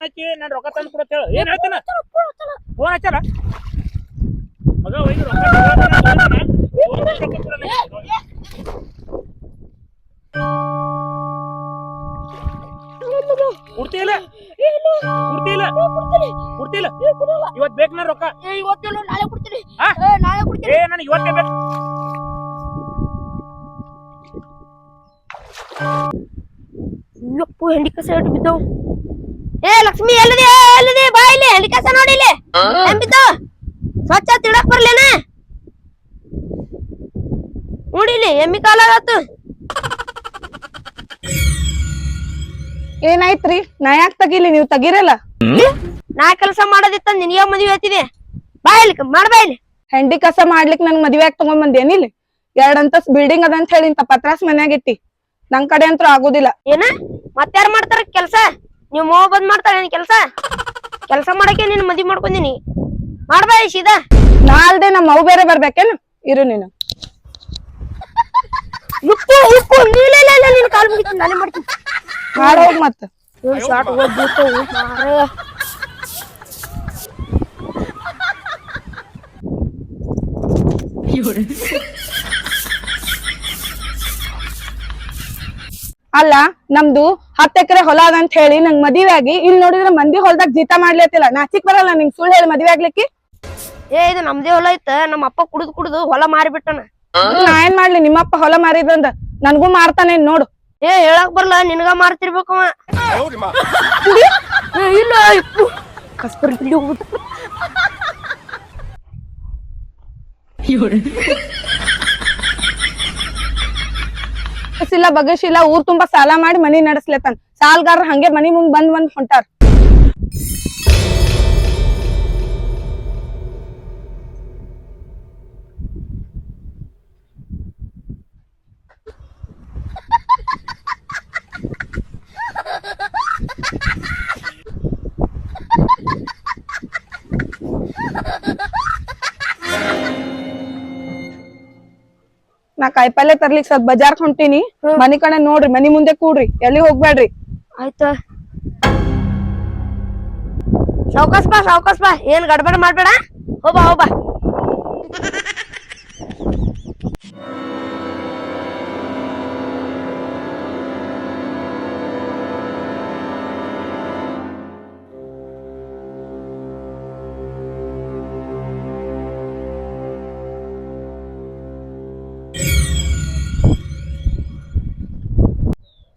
ಹಚ್ಚಿ ನಾನು ರೊಕ್ಕ ತಂದು ಕೊಡತ್ತ ಹೇಳು. ಏನ್ ಹೇಳ್ತಾನ? ಫೋನ್ ಹಚ್ಚಾರ ಮಗ ಹೋಗಿ ರೊಕ್ಕ ತಗೊಳತ್ತಾನ, ಫೋನ್ ಹಚ್ಚಿ ರೊಕ್ಕ ಕೊಡಲ್ಲ. ಕೊಡ್ತಿಲ್ಲ ಕೊಡ್ತಿಲ್ಲ ಕೊಡ್ತಿಲ್ಲ ಇವತ್ ಬೇಕು ನಾ ರೊಕ್ಕ? ಇವತ್ತಿಲ್ಲ ನಾಳೆ ಕೊಡ್ತೀನಿ. ನಾಳೆ ಕೊಡ್ತೀನಿ. ಏ ನನಗೆ ಇವತ್ತೇ ಬೇಕು. ಯಪ್ಪು ಹೆಂಡಿ ಕಸ ಬಿದ್ದವು? ಏ ಲಕ್ಷ್ಮಿ ಎಲ್ಲಿದೆ? ಎಲ್ಲಿದೆ? ಬಾ ಇಲ್ಲಿ ಹೆಂಡಿ ಕಸ ನೋಡಿ ಇಲ್ಲಿ. ಬಿದ್ದವು ಸ್ವಚ್ಛ ತಿಳಕ್ ಬರ್ಲೇನ? ನೋಡಿ ಇಲ್ಲಿ ಎಮ್ಮಿ ಕಾಲ ಆಗತ್ತು. ಏನಾಯ್ತ್ರಿ? ನಾ ಯಾಕೆ ತಗಿಲಿ? ನೀವು ತಗಿರಲ್ಲ? ನಾ ಕೆಲಸ ಮಾಡೋದಿತ್ತ ನಿನಗೆ ಮದುವೆ ಆಯ್ತಿದೆ. ಬಾ ಇಲ್ಲಿ ಮಾಡ್ಬಾ ಇಲ್ಲಿ. ಹೆಂಡಿ ಕಸ ಮಾಡ್ಲಿಕ್ ನನ್ ಮದ್ವೆ ಆಗಿ ತಗೊಂಡ್ ಬಂದೇನಿ ಇಲ್ಲಿ? ಎರಡ್ ಅಂತಸ್ ಬಿಲ್ಡಿಂಗ್ ಅದ ಅಂತ ಹೇಳಿ ಇಂತ ಪತ್ರಾಸ್ ಮನ್ಯಾಗ ಇಟ್ಟಿ. ನನ್ ಕಡೆ ಅಂತೂ ಆಗುದಿಲ್ಲ. ಏನ? ಮತ್ತಾರ ಮಾಡ್ತಾರ ಕೆಲಸ? ನೀವು ಮೋ ಬಂದ್ ಮಾಡ್ತಾಳೆ ನಿನ್ ಕೆಲಸ? ಕೆಲಸ ಮಾಡಕ್ಕೆ ನಿನ್ ಮದಿ ಮಾಡ್ಕೊಂಡಿನಿ ಮಾಡ್ಬಾ ಇಲ್ಲಿ ಸೀದಾ. ನಾ ಅಲ್ದೆ ನಮ್ಮ ಮೌ ಬೇರೆ ಬರ್ಬೇಕೇನು? ಇರು ನೀನು. ಉಪ್ಪು ಉಪ್ಪು ನೀಲೇ ಇಲ್ಲ ಇಲ್ಲ ನೀನು ಕಾಲು ಮುಗಿತೀನಿ ನಾನೇ ಮಾಡ್ತೀನಿ. ಮಾಡೋಗ್ ಮತ್ತ ಮಾರ. ಅಲ್ಲ ನಮ್ದು ಹತ್ತ್ ಎಕರೆ ಹೊಲ ಅದ ಅಂತ ಹೇಳಿ ನಂಗ್ ಮದ್ವೆ ಆಗಿ ಇಲ್ಲಿ ನೋಡಿದ್ರೆ ಮಂದಿ ಹೊಲದಾಗ ಜೀತ ಮಾಡ್ಲತ್ತಿಲ್ಲ. ನಾಚಿಕ್ ಬರಲ್ಲ ನಿಂಗ್ ಸುಳ್ಳು ಹೇಳಿ ಮದ್ವೆ ಆಗ್ಲಿಕ್ಕೆ. ಏ ಇದು ನಮ್ದೇ ಹೊಲ ಐತ ನಮ್ಮ ಅಪ್ಪ ಕುಡಿದು ಕುಡಿದು ಹೊಲ ಮಾರಿಬಿಟ್ಟನ. ನಾ ಏನ್ ಮಾಡ್ಲಿ ನಿಮ್ಮಪ್ಪ ಹೊಲ ಮಾರಿದ್ರಂದ ನನ್ಗೂ ಮಾರ್ತಾನೆ ನೋಡು. ಏ ಹೇಳಕ್ ಬರಲ್ಲ ನಿನಗ ಮಾರ್ತಿರ್ಬೇಕು ಇಲ್ಲ ಇಪ್ಪು. ಕಸ್ಬರ್ ಇಲ್ಲಿ ಬಗಸಿಲ್ಲ ಊರ್ ತುಂಬಾ ಸಾಲ ಮಾಡಿ ಮನಿ ನಡೆಸ್ಲತ್ತಾನ ಸಾಲ್ಗಾರ ಹಂಗೆ ಮನಿ ಮುಂದ್ ಬಂದ್ ಬಂದ್ ಹೊಂಟಾರ. ನಾ ಕಾಯಿಪಲ್ಲೆ ತರ್ಲಿಕ್ ಸ್ವಲ್ಪ ಬಜಾರ್ ಹೊಂಟೀನಿ. ಮನಿ ಕಡೆ ನೋಡ್ರಿ ಮನಿ ಮುಂದೆ ಕೂಡ್ರಿ. ಎಲ್ಲಿ ಹೋಗ್ಬೇಡ್ರಿ ಆಯ್ತ. ಸಾವ್ಕಾಸ್ ಬಾ ಸಾವ್ಕಾಸ್ ಬಾ. ಏನ್ ಗಡ್ಬಡ ಮಾಡ್ಬೇಡ? ಹೋಬಾ ಹೋಬಾ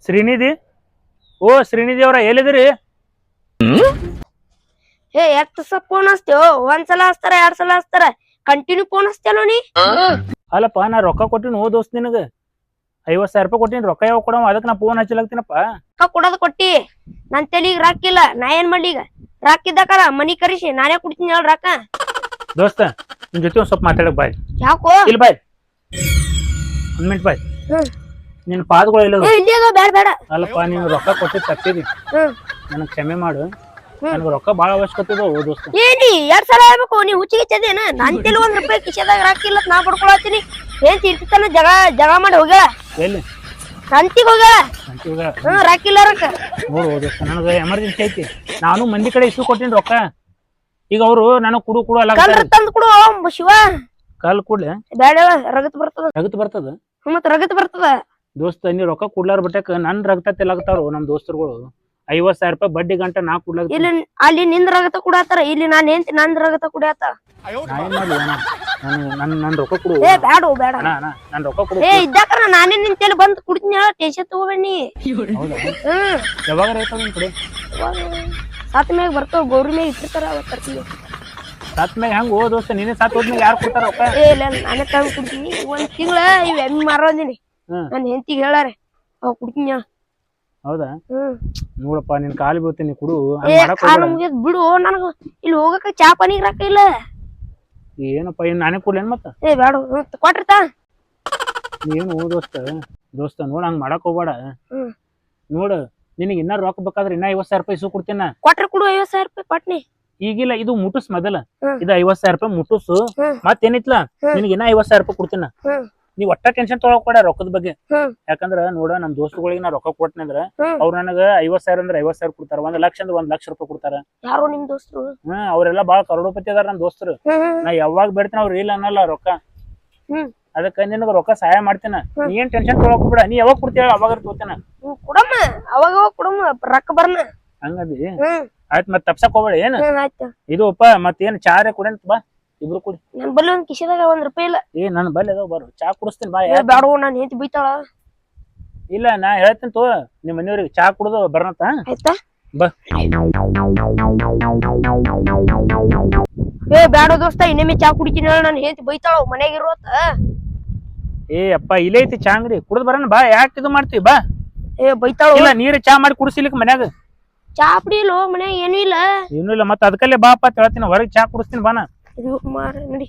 ಶ್ರೀನಿಧಿ? ಓ ಶ್ರೀನಿಧಿ ಅವ್ರ ಎಲ್ಲಿದ್ದೀರಿ? ಏ ಎಷ್ಟ್ ಸಲ ಫೋನ್ ಹಚ್ತೇವ ಒಂದ್ಸಲ ಹಚ್ತಾರ ಎರಡ್ ಸಲ ಹಚ್ತಾರ. ಕಂಟಿನ್ಯೂ ಫೋನ್ ಹಚ್ತೇಲೋ ನೀ? ಅಲ್ಲಪ್ಪ ನಾ ರೊಕ್ಕ ಕೊಟ್ಟಿನಿ ಓ ದೋಸ್ತ್ ನಿನಗ. ಐವತ್ ಸಾವಿರ ರೂಪಾಯಿ ಕೊಟ್ಟಿನಿ ರೊಕ್ಕ ಯಾವ ಕೊಡವ? ಅದಕ್ಕೆ ನಾ ಫೋನ್ ಹಚ್ಚಲಾಗ್ತೀನಪ್ಪ. ರೊಕ್ಕ ಕೊಡೋದ್ ಕೊಟ್ಟಿ. ನನ್ ತಲಿಗ್ ರಾಕಿಲ್ಲ ನಾ ಏನ್ ಮಾಡ್ಲಿ ಈಗ? ರಾಕ್ ಇದ್ದಕಲ್ಲ ಮನಿ ಕರಿಸಿ ನಾನೇ ಕುಡ್ತೀನಿ ಹೇಳ ರೊಕ್ಕ ದೋಸ್ತ ನಿನ್ ಜೊತೆ ಒಂದ್ ಸ್ವಲ್ಪ ಮಾತಾಡಕ್ ಬಾಯ್. ಯಾಕೋ? ಇಲ್ಲಿ ಬಾಯ್. ಒಂದ್ ಮಿನಿಟ್ ಬಾಯ್. ಹ್ಮ್. ನಿನ್ ಪಾದಗಳು ಇಲ್ಲ ಏ ಇಲ್ಲಿ ಬೇಡ ಬೇಡ ಅಲ್ಲಪ್ಪ ನೀನು ರೊಕ್ಕ ಕೊಟ್ಟಿದ್ ತಪ್ಪಿದಿ ನನ್ ನನಗ್ ಕ್ಷಮೆ ಮಾಡು. ನನಗೆ ರೊಕ್ಕ ಬಾಳ ಅವಶ್ಯಕತೆ ಇದೆ ದೋಸ್ತ. ಏನಿ ಎರಡ್ ಸಲ ಹೇಳ್ಬೇಕು ನೀ ಹುಚ್ಚಿಗೆ ಚದೇನ ನನ್ ತೆಲು ಒಂದ್ ರೂಪಾಯಿ ಕಿಶೆದಾಗ ರಾಕಿಲ್ಲ ನಾ ಪಡ್ಕೊಳತ್ತೀನಿ. ಏನ್ ತಿರ್ತಾನ ಜಗ ಜಗ ಮಾಡಿ ಹೋಗ್ಯಾಳ? ಎಲ್ಲಿ? ಸಂತಿಗೆ ಹೋಗ್ಯಾಳ? ಹ್ಮ್ ರಾಕಿಲ್ಲ ರೊಕ್ಕ ನೋಡು ದೋಸ್ತ ನನಗೆ ಎಮರ್ಜೆನ್ಸಿ ಐತಿ. ನಾನು ಮಂದಿ ಕಡೆ ಇಷ್ಟು ಕೊಟ್ಟಿನಿ ರೊಕ್ಕ. ಈಗ ಅವರು ನಾನು ಕುಡು ಕುಡು ಅಲ್ಲ ಕಲ್ರ ತಂದ್ ಕೊಡು ಶಿವ. ಕಲ್ ಕೂಡ್ಲೆ? ಬೇಡ ರಗತ್ ಬರ್ತದ. ರಗತ್ ಬರ್ತದ? ಮತ್ತ್ ರಗತ್ ಬರ್ತದ. ದೋಸ್ತ ನೀ ರೊಕ್ಕ ಕೊಡ್ಲಾರ ಬಟ್ಟಕ್ ನನ್ ರಕ್ತ ತೆಲಾಗ್ತಾರು ನಮ್ ದೋಸ್ತರುಗಳು. ಐವತ್ ಸಾವಿರ ರೂಪಾಯಿ ಬಡ್ಡಿ ಗಂಟ ನಾ ಕೊಡ್ಲಾಗ ಇಲ್ಲಿ ಅಲ್ಲಿ ನಿಂದ ರಗತ ಕುಡಾತಾರ ಇಲ್ಲಿ ನಾನ್ ಏನ್ ನಂದ್ ರಗತ ಕುಡಿಯತ್ತ ರೊಕ್ಕ ಕೊಡು. ಏ ಬ್ಯಾಡ ಬೇಡ ಅಣ್ಣ ಅಣ್ಣ ನನ್ ರೊಕ್ಕ ಕೊಡು. ಏ ಇದ್ದಾಕರ ನಾನೇ ನಿನ್ ತಲೆ ಬಂದು ಕುಡ್ತೀನಿ ಹೇಳ ಟೆನ್ಷನ್ ತಗೋಬೇಡಿ ಹೌದಾ? ಹ್ಮ್. ಯಾವಾಗ ರೈತ ನಿನ್ ಕಡೆ? ಸಾತ್ ಮ್ಯಾಗ ಬರ್ತಾವ ಗೌರಿ ಮ್ಯಾಗ ಇಟ್ಟಿರ್ತಾರ ಅವತ್ ತರ್ತೀನಿ ಸತ್ ಮ್ಯಾಗ ಹೆಂಗ್ ಓ ದೋಸ್ತ ನೀನೇ ಸತ್ ಯಾರು ಕೊಡ್ತಾರ ರೊಕ್ಕ? ಏ ಇಲ್ಲ ನಾನೇ ತಂದ್ ಕುಡ್ತೀನಿ. ಒಂದ್ ತಿಂಗಳ ಇವ್ ಎಮ್ಮೆ ಮಾರೋದಿನಿ. ನನ್ ಹೆಂಡತಿಗೆ ಹೇಳಾರೆ ಅವ್ ಕುಡ್ತೀನಿ ಹೇಳ. ಹೌದಾ? ಹ್ಮ್. ನೋಡಪ್ಪ ನಿನ್ ಕಾಲು ಬೀಳ್ತೀನಿ ಕುಡು. ಏ ಹಂಗ್ ಮಾಡಕ್ ಕಾಲ್ ಹೋಗ್ಬೇಡ. ಮುಗಿದ್ ಬಿಡು ನನಗ ಇಲ್ಲಿ ಹೋಗಕ ಚಾ ಪಾನಿಗ್ ರೊಕ್ಕ ಇಲ್ಲ. ಏನಪ್ಪ ಏನ್ ನಾನೇ ಕೊಡ್ಲೇನ್ ಮತ್ತ? ಏ ಬ್ಯಾಡ ಕೊಟ್ರತಾ ನೀನು ಓ ದೋಸ್ತ ದೋಸ್ತ ನೋಡ್ ಹಂಗ ಮಾಡಕ್ ಹೋಗ್ಬೇಡ. ಹ್ಮ್. ನೋಡು ನಿನಗೆ ಇನ್ನ ರೊಕ್ಕ ಬೇಕಾದ್ರೆ ಇನ್ನ ಐವತ್ ಸಾವಿರ ರೂಪಾಯಿ ಇಸು ಕೊಡ್ತೀನ ಕೊಟ್ರ ಕೊಡು ಐವತ್ ಸಾವಿರ ರೂಪಾಯಿ ಪಟ್ನಿ. ಈಗಿಲ್ಲ ಇದು ಮುಟ್ಟುಸ್ ಮೊದಲ. ಹ್ಮ್. ಇದು ಐವತ್ ಸಾವಿರ ರೂಪಾಯಿ ಮುಟ್ಟುಸು. ಹ್ಮ್. ಮತ್ತೇನಿತ್ಲ? ಹ್ಮ್. ನಿನಗೆ ಇನ್ನ ಐವತ್ ಸಾವಿರ ರೂಪಾಯಿ ಕೊಡ್ತೀನ ಹ್ಮ್. ನೀವ್ ಒಟ್ಟ ಟೆನ್ಷನ್ ತೊಗೊಳಕ್ ಬೇಡ ರೊಕ್ಕದ ಬಗ್ಗೆ. ಹ್ಮ್. ಯಾಕಂದ್ರ ನೋಡ ನಮ್ ದೋಸ್ತಗಳಿಗೆ ನಾ ರೊಕ್ಕ ಕೊಟ್ನಿ ಅಂದ್ರ ಹ್ಮ್. ಅವ್ರ ನನಗ ಐವತ್ ಸಾವಿರ ಅಂದ್ರೆ ಐವತ್ ಸಾವಿರ ಕೊಡ್ತಾರ ಒಂದ್ ಲಕ್ಷ ಅಂದ್ರೆ ಒಂದ್ ಲಕ್ಷ ರೂಪಾಯಿ ಕೊಡ್ತಾರ. ಯಾರು ನಿಮ್ ದೋಸ್ತರು? ಹ್ಮ್ ಅವ್ರೆಲ್ಲ ಬಾಳ ಕರೋಡಪತಿ ಅದಾರ ನಮ್ ದೋಸ್ತರು. ನಾ ಯಾವಾಗ ಬೇಡ್ತೀನಿ ಅವ್ರ ಇಲ್ಲ ಅನ್ನಲ್ಲ ರೊಕ್ಕ. ಹ್ಮ್. ಅದಕ್ಕ ನಿನಗ ರೊಕ್ಕ ಸಹಾಯ ಮಾಡ್ತೇನೆ. ನೀ ಏನ್ ಟೆನ್ಷನ್ ತೊಗೊಳಕ್ ಬಿಡ ನೀ ಯಾವಾಗ ಕೊಡ್ತೀಯ ಅವಾಗ ತೋತೇನ. ಹ್ಮ್, ಕೊಡಮ್ಮ ಅವಾಗ ಅವಾಗ ಕೊಡಮ್ಮ ರೊಕ್ಕ ಬರ್ನ. ಹಂಗದಿ? ಹ್ಮ್. ಆಯ್ತ್ ಮತ್ ತಪ್ಸಕ್ ಹೋಗ್ಬೇಡ ಏನ್? ಹ್ಮ್ ಆಯ್ತು. ಇದು ಅಪ್ಪ ಮತ್ತೇನ್ ಚಾರೆ ಕುಡಿಯಂತ ಬಾ. ಇಬ್ರು ಕುಡಿ. ನನ್ ಬಲ್ಲಿ ಒಂದ್ ಕಿಶಿದಾಗ ಒಂದ್ ರೂಪಾಯಿ ಇಲ್ಲ. ಏ ನನ್ ಬಲ್ಲಿ ಅದಾವ ಬರು. ಚಾ ಕುಡಿಸ್ತೀನಿ ಬಾ ಏ, ಯಾಕ್- ಬ್ಯಾಡೋ ನಾನ್ ಹೆಂಡತಿ ಬೈತಾಳ. ಇಲ್ಲ ನಾ ಹೇಳ್ತೀನಿ ತೋ ನಿಮ್ ಮನೆಯವ್ರಿಗೆ ಚಾ ಕುಡ್ದು ಬರ್ನತ್ತ ಆಯ್ತಾ? ಬಾ. ಏ ಬ್ಯಾಡೋ ದೋಸ್ತ ಇನ್ನೊಮ್ಮೆ ಚಾ ಕುಡಿತೀನಿ ಹೇಳ. ನಾನು ಹೆಂಡತಿ ಬೈತಾಳ ಮನ್ಯಾಗ ಇರೋತ್ತ ಏ ಅಪ್ಪ ಇಲ್ಲೇ ಐತಿ ಚಾ ಅಂಗಡಿ. ಕುಡ್ದು ಬರೋಣ ಬಾ. ಯಾಕೆ ಇದು ಮಾಡ್ತೀವಿ ಬಾ. ಏ ಬೈತಾಳ ಇಲ್ಲ ನೀರ್ ಚಾ ಮಾಡಿ ಕುಡಿಸಿಲಿಕ್ಕೆ ಮನ್ಯಾಗ. ಚಾ ಕುಡಿಯಲು ಮನ್ಯಾಗ ಏನೂ ಇಲ್ಲ. ಏನೂ ಇಲ್ಲ ಮತ್ತೆ ಅದಕ್ಕಲ್ಲೇ ಬಾಪ್ಪ ಅಂತ ಹೇಳ್ತೀನಿ. ಹೊರಗೆ ಚಾ ಕುಡಿಸ್ತೀನಿ ಬಾನ ಇದು ಮಾರ ನಡಿ.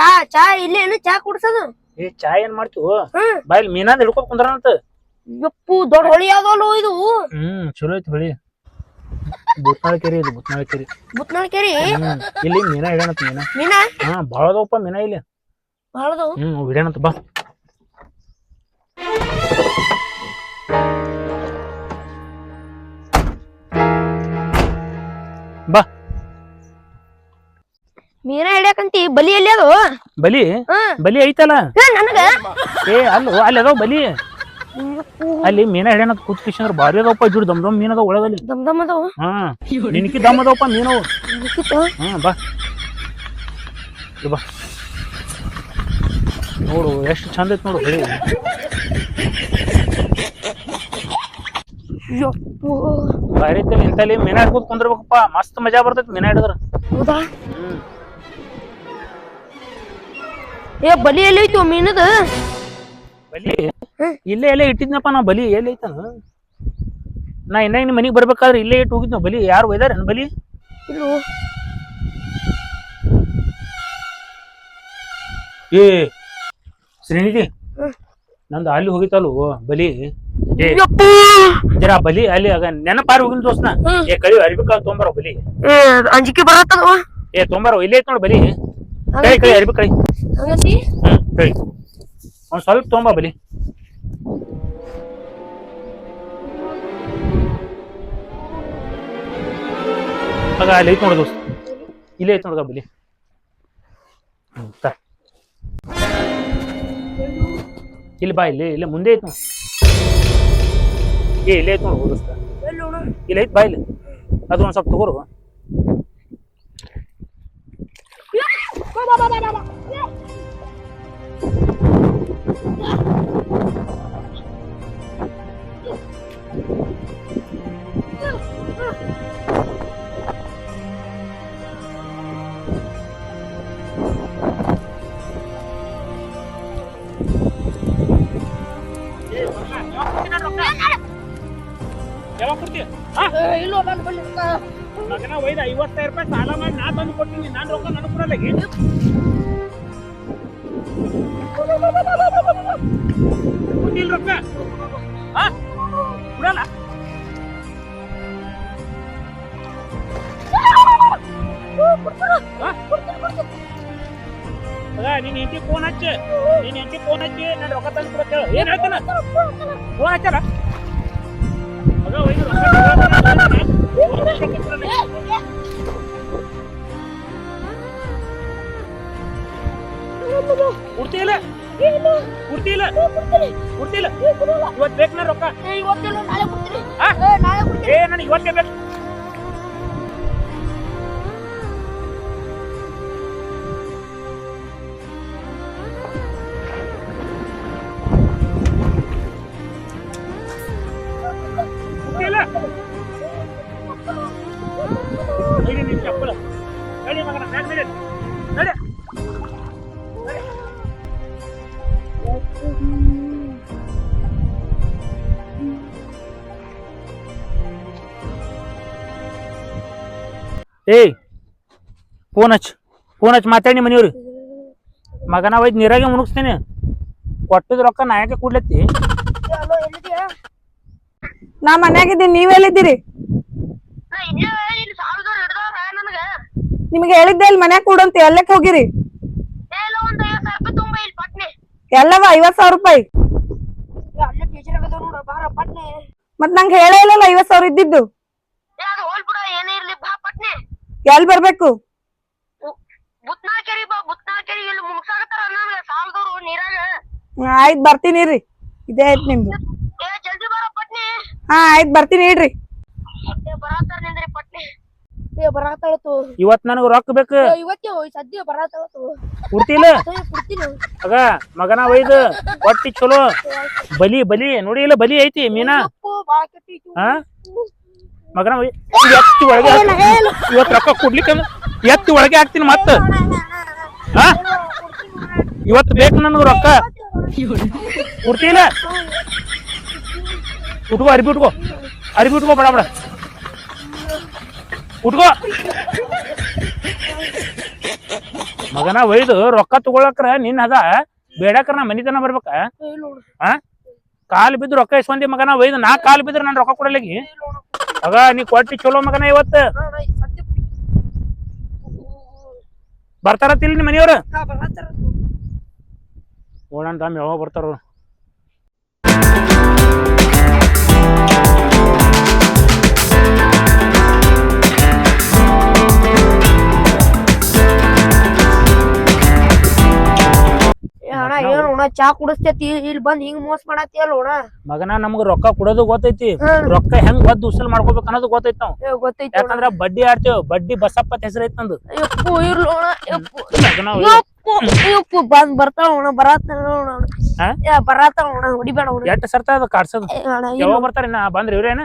ಎಲ್ಲೂ ಚಾ ಇಲ್ಲಿ ಇಲ್ಲೇನು ಚಾ ಕುಡ್ಸೋದು. ಏ ಚಾ ಏನ್ ಮಾಡ್ತೀವೋ? ಹ್ಮ್. ಬಾಯಲ್ಲಿ ಮೀನಾದ ಹಿಡ್ಕೊಂಡ್ ಕುಂದ್ರಂತ ಯಪ್ಪು ದೊಡ್ಡ ಹೊಳಿ ಯಾವ್ದಲ್ಲ ಇದು. ಹ್ಮ್ ಚಲೋ ಐತಿ ಹೊಳಿ. ಬುತ್ನಾಳ ಕೆರಿ ಇದು ಬುತ್ನಾಳ ಕೆರಿ. ಬುತ್ನಾಳ್ ಕೆರಿ? ಹ್ಮ್ ಇಲ್ಲಿ ಮೀನಾ ಹಿಡ್ಯಾನತ್ ಮೀನಾ. ಮೀನಾ? ಹಾ ಭಾಳ ಅದಾವಪ್ಪ ಮೀನಾ ಇಲ್ಲಿ. ಬಹಳದು ಹ್ಮ್ ಅವ್ ಹಿಡ್ಯಾನತ್ ಬಾ. ಬಾ. ಮೀನಾ ಹಿಡ್ಯಾಕಂತಿ? ಬಲಿ ಎಲ್ಲಿ ಅದು? ಬಲಿ? ಹ್ಮ್ ಬಲಿ ಐತಲ್ಲ? ಏ, ನನಗ? ಏ ಅಲ್ಲೋ ಅಲ್ಲಿ ಅದಾವ ಬಲಿ? ಅಲ್ಲಿ ಮೀನ ಹಿಡ್ಯಾನತ್ ಕೂತ್ ಕಿಶಂದ್ರ ಭಾರಿ ಅದಾವಪ್ಪ ಜುಡ್ ದಮ್ ದಮ್ ಮೀನ್ ಅದಾವ ಒಳಗಲ್ಲಿ. ದಮ್ ದಮ್ ಅದಾವ? ಹಾ ನಿನಕಿ ದಮ್ ಅದಾವಪ್ಪ ಮೀನವು. ಮುಗಿತು. ಹಾ ಬಾ. ಇಲ್ಲಿ ಬಾ. ನೋಡು ಎಷ್ಟು ಚಂದ ಐತ್ ನೋಡು ಹೊಳಿ. ಯಪ್ಪು ಭಾರಿ ಐತಲ್ಲ ಇಂತಲ್ಲಿ ಮೀನಾ ಹಿಡ್ಕೊತ ಕುಂದ್ರಬೇಕಪ್ಪ. ಮಸ್ತ್ ಮಜಾ ಬರ್ತೈತಿ ಮೀನ ಹಿಡಿದ್ರ. ಹೌದಾ? ಹ್ಮ್. ಏ ಬಲಿ ಎಲ್ಲಿ ಐತಿ ಮೀನದ? ಬಲಿ? ಇಲ್ಲೇ ಎಲ್ಲೇ ಇಟ್ಟಿದ್ನಪ್ಪ ನಾ ಬಲಿ. ಎಲ್ಲಿ ಐತನ ನಾ ಇನ್ನ ನಿಮ್ಮ ಮನಿಗ್ ಬರ್ಬೇಕಾದ್ರೆ ಇಲ್ಲೇ ಇಟ್ಟು ಹೋಗಿದ್ನ ಬಲಿ. ಯಾರು ಒಯ್ದಾರ ಬಲಿ? ಇಲ್ಲೋ. ಏ ಶ್ರೀನಿಧಿ. ನಂದು ಅಲ್ಲಿ ಹೋಗಿತ್ತಲ್ವ ಬಲಿ? ಏ ಯಪ್ಪು. ಬಲಿ ಅಲ್ಲಿ ಆಗ ನೆನಪಾರಿ ಹೋಗಿನ ದೋಸ್ನ. ಏ ಕಳಿ ಅರ್ಬಿಕಾಲ್ ತೊಂಬಾರ ಬಲಿ. ಅಂಜಿಕೆ ಬರತ್ತಲ್ವ? ಏ ತೊಂಬಾರ ಇಲ್ಲೇ ಐತ್ ನೋಡಿ ಬಲಿ. ಕಳಿ ಕಳಿ ಅರ್ಬಿ ಕಳಿ ಹಂಗತಿ ಹ್ಮ್ ಕಳಿ ಒಂದ್ ಸ್ವಲ್ಪ ತಗೊಂಬಾ ಬಲಿ. ಆಗ ಅಲ್ಲಿ ಐತ್ ನೋಡು ದೋಸ್ತ. ಇಲ್ಲೇ ಐತ್ ನೋಡ್ದ ಬಲಿ. ಇಲ್ಲಿ ಬಾ ಇಲ್ಲಿ ಇಲ್ಲೇ ಮುಂದೆ ಐತ್ ನೋಡು. ಏ ಇಲ್ಲೇ ಐತ್ ನೋಡು ದೋಸ್ತ. ಇಲ್ಲಿ ಐತ್ ಬಾ ಇಲ್ಲಿ. ಅದು ಒಂದ್ ಸ್ವಲ್ಪ ತಗೋರು. ಯಾವಾಗ ಕೊಡ್ತೀಯ ಇಲ್ಲೋ ನಾನು ಬಲ್ಲಿ ಮಗನ ಒಯ್ದ ಐವತ್ತೈದು ರೂಪಾಯಿ ಸಾಲ ಮಾಡಿ ನಾ ತಂದು ಕೊಡ್ತೀನಿ. ನಾನು ರೊಕ್ಕ ನನಗೆ ಕೊಡಲ್ಲ. ಈಗ. ಕೊಟ್ಟಿಲ್ಲ ರೊಕ್ಕ? ಹಾ? ನೀನ್ ಹೆಂಡತಿ ಫೋನ್ ಹಚ್ಚಿ. ನೀನ್ ಹೆಂಡತಿ ಫೋನ್ ಹಚ್ಚಿ ನಾನು ರೊಕ್ಕ ತಂದು ಕೊಡ್ತೇವೆ ಏನ್ ಹೇಳ್ತಾನ? ಫೋನ್ ಹಚ್ಚಾರ ಕೊಡ್ತಿಲ್ಲ ಕೊಡ್ತಿಲ್ಲ ಕೊಡ್ತಿಲ್ಲ ಇವತ್ತು ಬೇಕು ನಾ ರೊಕ್ಕ? ಇವತ್ತೇ ನಾಳೆ ಕೊಡ್ತೀನಿ. ನಾಳೆ ಕೊಡ್ತೀನಿ. ನನಗೆ ಇವತ್ತೇ ಬೇಕು. ಏಯ್ ಫೋನ್ ಹಚ್ ಫೋನ್ ಹಚ್ ಮಾತಾಡಿ ಮನೆಯವ್ರಿ. ಮಗನ ಒಯ್ದು ನೀರಾಗೆ ಮುಣುಗಿಸ್ತೇನೆ. ಕೊಟ್ಟದ ರೊಕ್ಕ ನಾ ಕೂಡ್ಲತ್ತಿ? ನಾ ಮನ್ಯಾಗಿದ್ದೀನಿ ನೀವೆಲ್ಲಿದ್ದೀರಿ ನಾ ಇಲ್ಲೇ ಇಲ್ಲಿ ಸಾಲದವ್ರು ಹಿಡ್ದವ್ರ ನನಗ. ನಿಮ್ಗೆ ಹೇಳಿದ್ದೆ ಇಲ್ಲಿ ಮನ್ಯಾಗ ಕೂಡಂತ ಎಲ್ಲಕ್ಕೆ ಹೋಗಿರಿ? ಎಲ್ಲವ ಐವತ್ ಸಾವಿರ ರೂಪಾಯಿ? ಏ, ಟೀಚರ್ ಆಗದ ನೋಡ ಬಾರ ಪಟ್ನೆ. ಮತ್ ನಂಗೆ ಹೇಳೇ ಇಲ್ಲಲ್ಲ ಐವತ್ ಸಾವಿರ ಇದ್ದಿದ್ದು ಏ ಅದು ಹೋಲ್ ಬಿಡ ಏನೇ ಇರ್ಲಿ ಬಾ ಪಟ್ನೆ ಎಲ್ ಬರ್ಬೇಕು? ಬಾ ಇಲ್ಲಿ ಮುಗ್ಸಾಕತ್ತಾರ ನನಗ ಸಾಲದವ್ರು ನೀರಾಗ. ಹ್ಮ್, ಆಯ್ತ್ ಬರ್ತೀನಿ ಇರ್ರಿ. ಇದೇ ಆಯ್ತು ನಿಮ್ದು. ಏ ಜಲ್ದಿ ಬಾರ ಪಟ್ನೆ. ಹಾ ಆಯ್ತು ಬರ್ತೀನಿ ಇಡ್ರಿ. ಏ ಬರಾತಾರ ನಿಂದ್ರಿ ಪಟ್ನೆ. ಏ ಬರಾತಾಳತು ಇವತ್ತು ನನಗೆ ರೊಕ್ಕ ಬೇಕು. ಇವತ್ತೇ ಹೋಯ್ ಸದ್ಯ ಬರಾತಾಳತು ಕೊಡ್ತಿಲ್ಲ? ಕೊಡ್ತೀನಿ ಆಗ ಮಗನ ಒಯ್ದು ಹೊಟ್ಟಿ ಚಲೋ. ಬಲಿ ಬಲಿ ನೋಡಿ ಇಲ್ಲ ಬಲಿ ಐತಿ ಮೀನಾ? ಹಾ? ಮಗನ ಎತ್ತಿ ಒಳಗೆ. ಇವತ್ತು ರೊಕ್ಕ ಕೊಡ್ಲಿಕ್ಕೆ ಎತ್ತಿ ಒಳಗೆ ಹಾಕ್ತೀನಿ ಮತ್ತ. ಹಾ ಇವತ್ತು ಬೇಕು ನನಗೆ ರೊಕ್ಕ. ಕೊಡ್ತೀನ ಉಟ್ಕೋ ಅರಿಬಿ ಉಟ್ಕೋ. ಅರಿಬಿ ಉಟ್ಕೋ ಬಡ ಬಡ. ಉಟ್ಕೋ. ಮಗನ ಒಯ್ದು ರೊಕ್ಕ ತಗೊಳಕ್ರ ನಿನ್ನ ಅದ. ಬೇಡಕ್ರ ನಾ ಮನಿತನ ಬರ್ಬೇಕ. ಆ? ಕಾಲು ಬಿದ್ದು ರೊಕ್ಕ ಇಸ್ಕೊಂಡಿ ಮಗನ ಒಯ್ದು ನಾ ಕಾಲು ಬಿದ್ರೆ ನಾನು ರೊಕ್ಕ ಕೊಡಲಿಕ್ಕೆ ಆಗ ನೀ ಕೊಟ್ಟಿ ಚಲೋ ಮಗನ ಇವತ್ತ? ಬರ್ತಾರತ್ತಿಲ್ಲ ನಿಮ್ಮ ಮನೆಯವ್ರ? ನೋಡೋಣ ತಮ್ಮ ಯಾವಾಗ ಬರ್ತಾರ. ಏನು ಅಣ್ಣ ಚಾ ಕುಡಿಸ್ತೈತಿ ಇಲ್ಲಿ ಬಂದ್ ಹಿಂಗ್ ಮೋಸ ಮಾಡತ್ತಿ ಅಲ್ಲ ಅಣ್ಣ. ಮಗನ ನಮ್ಗ ರೊಕ್ಕ ಕೊಡೋದು ಗೊತ್ತೈತಿ. ರೊಕ್ಕ ಹೆಂಗ್ ಒದ್ದು ಉಸಲ್ ಮಾಡ್ಕೋಬೇಕು ಅನ್ನೋದು ಗೊತ್ತೈತಿ ನಾವು. ಗೊತ್ತೈತಿ ಯಾಕಂದ್ರ ಬಡ್ಡಿ ಆಡ್ತೇವ್ ಬಡ್ಡಿ ಬಸಪ್ಪ ಹೆಸರು ಐತಿ ನಂದು. ಯಪ್ಪು ಇರ್ಲು ಅಣ್ಣ ಯಪ್ಪು. ಯಪ್ಪು ಬಂದ್ ಬರ್ತಾವ ಅಣ್ಣ ಬರತ್ತ ಅಣ್ಣ. ಹೊಡಿಬೇಡ ಅಣ್ಣ ಎಷ್ಟ್ ಸರ್ತ ಅದು ಕಾಡ್ಸೋದು? ಯಾವಾಗ ಬರ್ತಾರ ಇನ್ನ? ಬಂದ್ರಿ ಇವ್ರೇನ?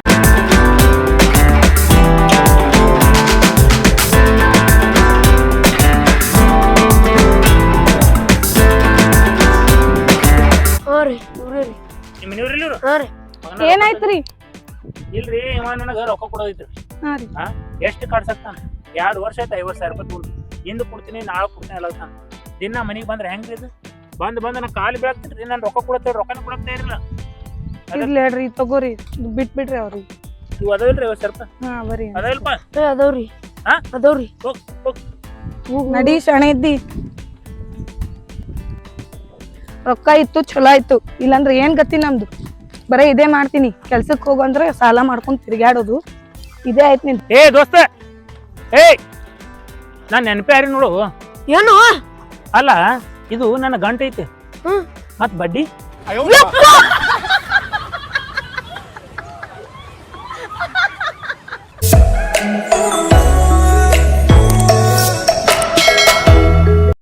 ಹಾ ರೀ ಇವ್ರೇ ರೀ ನಿಮ್ಮ ಮನೆಯವ್ರು ಇವ್ರು? ಹಾ ರೀ ಏನಾಯ್ತ್ರಿ? ಇಲ್ರಿ ಇವ ನನಗ ರೊಕ್ಕ ಹಾ ರೀ. ಹಾ ಎಷ್ಟು ಕಾಡ್ಸಕ್ತಾನ ಎರಡ್ ವರ್ಷ ಆಯ್ತು ಐವತ್ ಸಾವಿರ ರೂಪಾಯಿ ತಗೊಂಡು ಇಂದು ಕೊಡ್ತೀನಿ ನಾಳೆ ಕೊಡ್ತೀನಿ ಎಲ್ಲ ದಿನ ಮನೆಗೆ ಬಂದ್ರೆ ಹೆಂಗ್ರಿ ಇದು? ಬಂದ್ ಬಂದ್ ನಾ ಕಾಲು ಬೀಳಾಕ್ತೀನಿ ನಾನು ರೊಕ್ಕ ಕೊಡತ್ತೇವೆ ರೊಕ್ಕನ ಕೊಡಕ್ತಾ ಇರಲ್ಲ ಇರ್ಲಿ ಹೇಳ್ರಿ ತಗೋರಿ. ಬಿಟ್ ಬಿಡ್ರಿ ಅವ್ರಿಗೆ ಇವು ಅದಾವಿಲ್ರಿ ಐವತ್ ಸಾವಿರ ರೂಪಾಯಿ? ಹಾ ಬರ್ರಿ ಅದಾವಿಲ್ಪ ಏ ಅದಾವ್ರಿ. ಹಾ? ಅದಾವ್ರಿ. ಹೋಗ್ ಹೋಗ್. ನಡಿ ಶಣೆ ಇದ್ದಿ? ರೊಕ್ಕ ಇತ್ತು ಚಲೋ ಇತ್ತು ಇಲ್ಲಾಂದ್ರೆ ಏನ್ ಗತಿ ನಮ್ದು? ಬರೀ ಇದೇ ಮಾಡ್ತೀನಿ. ಕೆಲ್ಸಕ್ಕೆ ಹೋಗು ಅಂದ್ರೆ ಸಾಲ ಮಾಡ್ಕೊಂಡು ತಿರ್ಗಾಡೋದು ಇದೇ ಆಯ್ತು ನಿನ್ ಏ ದೋಸ್ತ ಏ ನಾನು ನೆನಪೆ ನೋಡು? ಏನು? ಅಲ್ಲ ಇದು ನನ್ನ ಗಂಟೆ ಐತೆ. ಮತ್ ಬಡ್ಡಿ?